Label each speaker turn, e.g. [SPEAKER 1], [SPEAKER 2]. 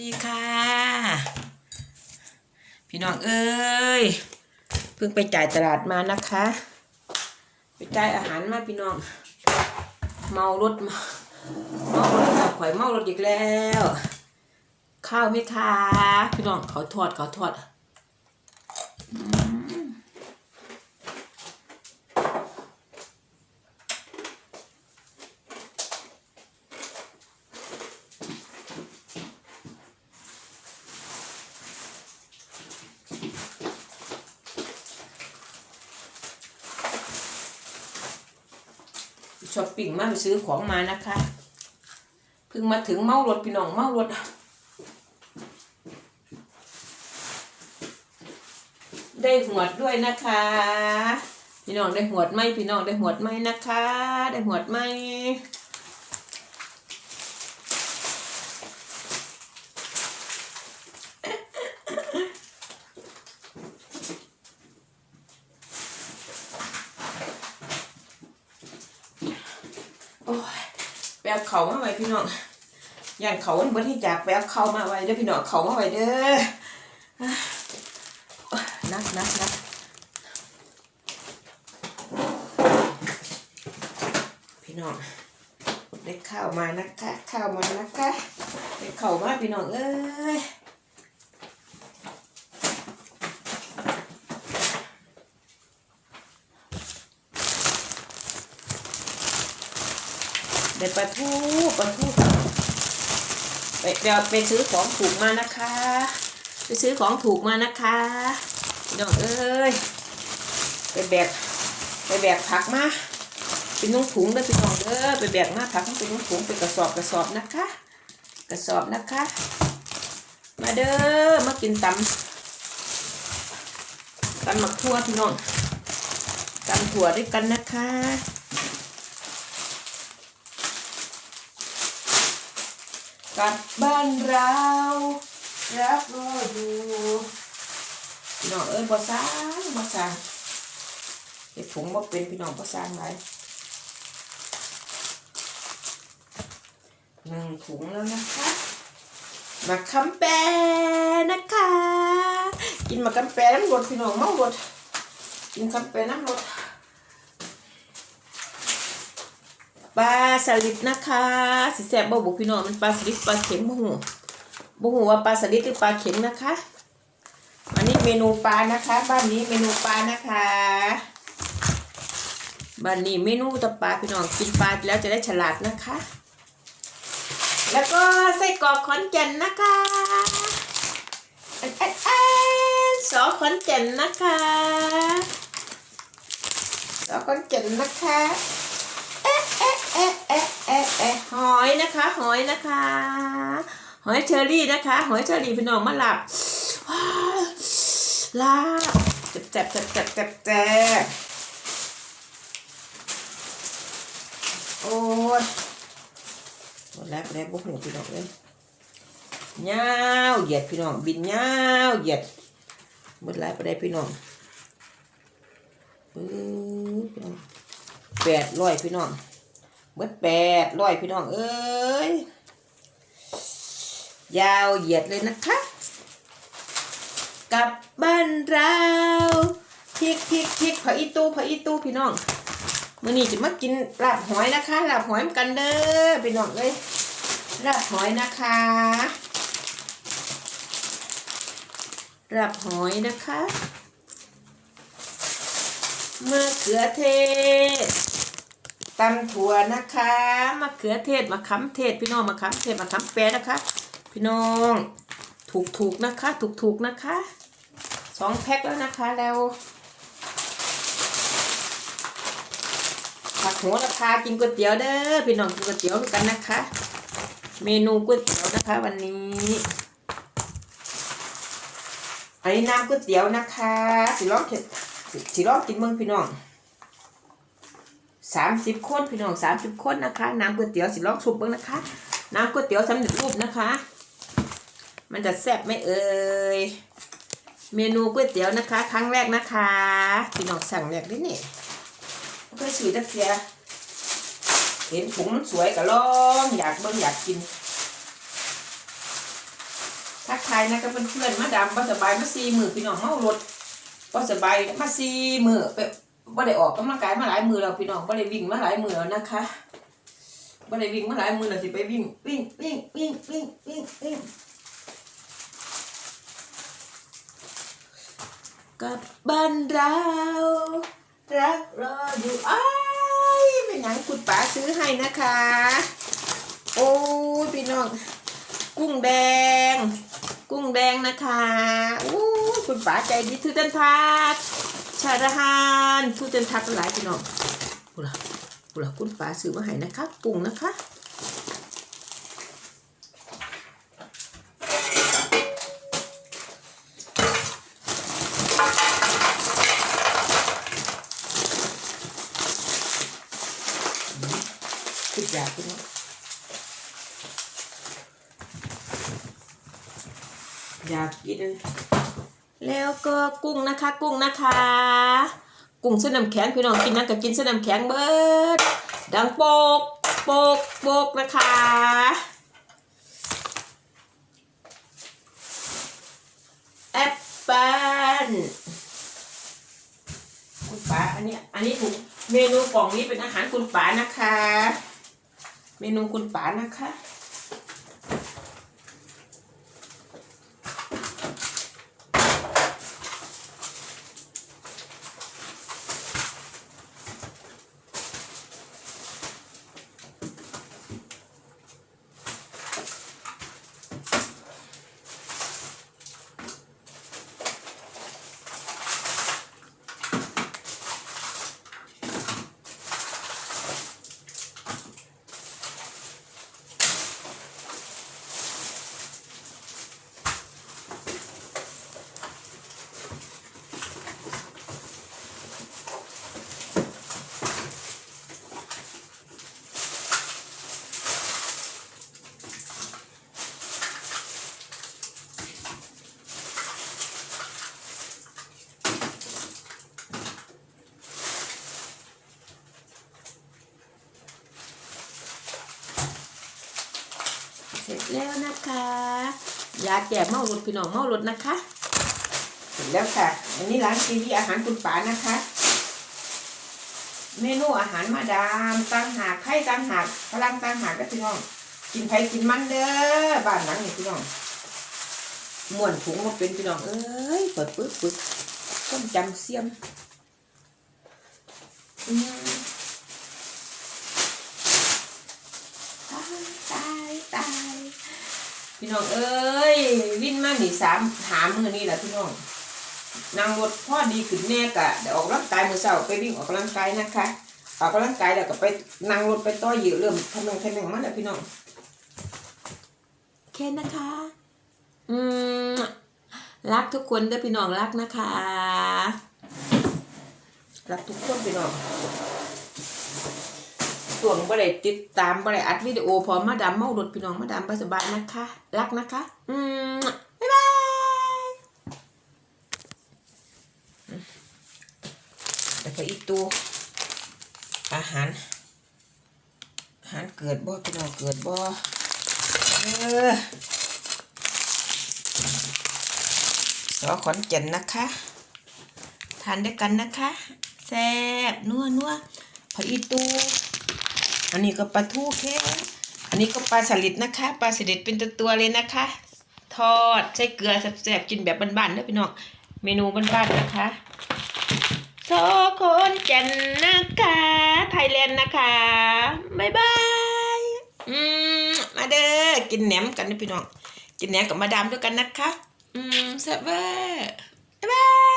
[SPEAKER 1] ดีค่ะ พี่น้องเอ้ยเพิ่งไปจ่ายตลาดมานะคะ ไปจ่ายอาหารมาพี่น้อง เมารถมาเมารถขับข่อยเมารถอีกแล้ว ข้าวไหมคะพี่น้องเขาทอดเขาทอด ช้อปปิ้งมาไปซื้อของมานะคะเพิ่งมาถึงเมารถพี่น้องเมารถได้หวดด้วยนะคะ พี่น้องได้หวดไหมพี่น้องได้หวดไหมนะคะ ได้หวดไหม โอ้ยไปเอาเขามาไว้พี่น้องย่านเขามันเบิดที่จากไปเอาเขามาไว้เด้อพี่น้องเขามาไว้เด้อนักนักนักพี่น้องได้ข้าวมานะคะข้าวมานะคะได้ข้าวมาพี่น้องเอ้ย ได้ปลาทูปลาทูไปเดี๋ยวไปซื้อของถูกมานะคะ ไปซื้อของถูกมานะคะพี่น้องเอ้ยไปแบกไปแบกผักมาเป็นนุ่งถุงเด้อพี่น้องเด้อไปแบกมาผักเป็นนุ่งถุงเป็นกระสอบกระสอบนะคะ กระสอบนะคะ มาเด้อมากินตำตำหมักทั่วพี่น้องตำถั่วด้วยกันนะคะ กลับบ้านเรารักรออยู่พี่น้องเอ้ยบ่สร้างบ่สร้างเห็ดผงบ่เป็นพี่น้องบ่สร้างไรหนึ่งถุงแล้วนะคะมาคำแปนะคะ กินมาคำแปน้ำรดพี่น้องเมารดกินคำแปน้ำรด ปลาสลิดนะคะสิแซ่บบ่บุกพี่น้องมันปลาสลิดปลาเข็มบ่หูบ่หูว่าปลาสลิดหรือปลาเข็มนะคะอันนี้เมนูปลานะคะบ้านนี้เมนูปลานะคะบ้านนี้เมนูตะปลาพี่น้องกินปลาแล้วจะได้ฉลาดนะคะ แล้วก็ไส้กรอกขอนแก่นนะคะอันอันอันสอขอนแก่นนะคะสอขอนแก่นนะคะเอ๊ะเอ๊ะเอ๊ะ เอ๊ะเอ๊ะเอ๊ะหอยนะคะ หอยนะคะ หอยเชอรี่นะคะ หอยเชอรี่พี่น้องมาหลับลาเจ็บเจ็บเจ็บเจ็บเจ็บเจ็บโอ้ยหมดแล้วแล้วบุกหนูพี่น้องเลยยาวเหยียดพี่น้องบินยาวเหยียดหมดแล้วไปได้พี่น้องปื๊ดแปดร้อยพี่น้อง เบิดแปดร้อยพี่น้องเอ้ย ยาวเหยียดเลยนะคะ กลับบ้านเราพริกพริกพริกผอีตู้ผอีตู้พี่น้องมื่อนี้จะมากินลาบหอยนะคะลาบหอยกันเด้อพี่น้องเอ้ยลาบหอยนะคะลาบหอยนะคะมะเขือเทศำถั่วนะคะมะเขือเทศมะขามเทศ พี่น้องมะขามเทศมะขามแปรนะคะ พี่น้องถูกถูกนะคะ ถูกถูกนะคะสองแพ็คแล้วนะคะแล้วผักโหระพากินก๋วยเตี๋ยวเด้อพี่น้องกินก๋วยเตี๋ยวด้วยกันนะคะ เมนูก๋วยเตี๋ยวนะคะวันนี้อันนี้น้ำก๋วยเตี๋ยวนะคะ สิลองเข็ดสิสิลองกินเมืองพี่น้อง สามสิบคนพี่น้องสามสิบคนนะคะ น้ำก๋วยเตี๋ยวสิลองซุปเบิ้งนะคะ น้ำก๋วยเตี๋ยวสำเร็จรูปนะคะ มันจะแซ่บไหมเอ่ยเมนูก๋วยเตี๋ยวนะคะ ครั้งแรกนะคะพี่น้องสั่งแรกด้นี่เพื่อสื่อตะเกียเห็นถุงมันสวยก็ลองอยากเบิ่งอยากกินทักทายนะกับเพื่อนๆมาดำบ่สบายมาซีมือพี่น้องเมารถบ่สบายมาซีมือไป บ่ได้ออกกำลังกายมาหลายมือแล้วพี่น้องบ่ได้วิ่งมาหลายมือแล้วนะคะบ่ได้วิ่งมาหลายมือแล้วสิไปวิ่งวิ่งวิ่งวิ่งวิ่งวิ่งวิ่งกับบ้านเรารักรออยู่อ้ายเป็นหยังคุณป๋าซื้อให้นะคะ โอ้ยพี่น้อง กุ้งแดง กุ้งแดงนะคะอู้คุณป๋าใจดีทุจันทัด ชาดาฮานทุจันทัดหลายพี่น้องบุระบุระคุณป๋าซื้อมาให้นะคะกุ้งนะคะคิดอยากพี่น้องอยากกิน แล้วก็กุ้งนะคะกุ้งนะคะ กุ้งเส้นน้ำแข็งพี่น้องกินนะก็กินเส้นน้ำแข็งเบิดดังโปกโปกโปกนะคะแอปเปิ้ลคุณป๋าอันนี้อันนี้ถูกเมนูกล่องนี้เป็นอาหารคุณป๋านะคะ เมนูคุณป๋านะคะ แล้วนะคะ ยาแก้เมารถพี่น้องเมารถนะคะเสร็จแล้วค่ะ อันนี้ร้านทีวีอาหารคุณป๋านะคะ เมนูอาหารมาดามตังหากไข่ตังหากพลังตังหากก็พี่น้อง กินไผ่กินมันเด้อบ้านหลังนี้พี่น้องม่วนถุงมาเป็นพี่น้องเอ้ยเปิดปึ๊บปึ๊บต้มจำเสียมอืมตายตายตายพี่ น้องเอ้ยวิ่นมาหนีสามหามือนี่แหละพี่น้องนั่งรถพ่อดีขึ้นแน่กะเดี๋ยวออกกำลังกายมือเช้าไปวิ่งออกกำลังกายนะคะออกกำลังกายแล้วก็ไปนั่งรถไปต่อเหยือเริ่มทำงานทำงานมาแล้วพี่น้องแค่นะคะ อืมรักทุกคนเด้อพี่น้องรักนะคะ รักทุกคนพี่น้อง ส่วนบ่ได้ติดตามบ่ได้อัดวิดีโอพร้อมมาดามเมารถพี่น้องมาดามสบายนะคะ รักนะคะ อืมบ๊ายบายแล้วก็อีกตัวอาหารอาหารเกิดบ่พี่น้องเกิดบ่เออสอขอนแก่นนะคะทานด้วยกันนะคะ แซ่บนัวนัวผักอีตู อันนี้ก็ปลาทูเค็มอันนี้ก็ปลาสลิดนะคะปลาสลิดเป็นตัวตัวๆเลยนะคะ ทอดใส่เกลือแซ่บๆกินแบบบ้านๆเด้อพี่น้องเมนูบ้านๆนะคะสอขอนแก่นนะคะไทยแลนด์นะคะบ๊ายบายอืมมาเด้อกินแหนมกันนะพี่น้องกินแหนมกับมาดามด้วยกันนะคะอืมแซ่บเวอร์บ๊ายบาย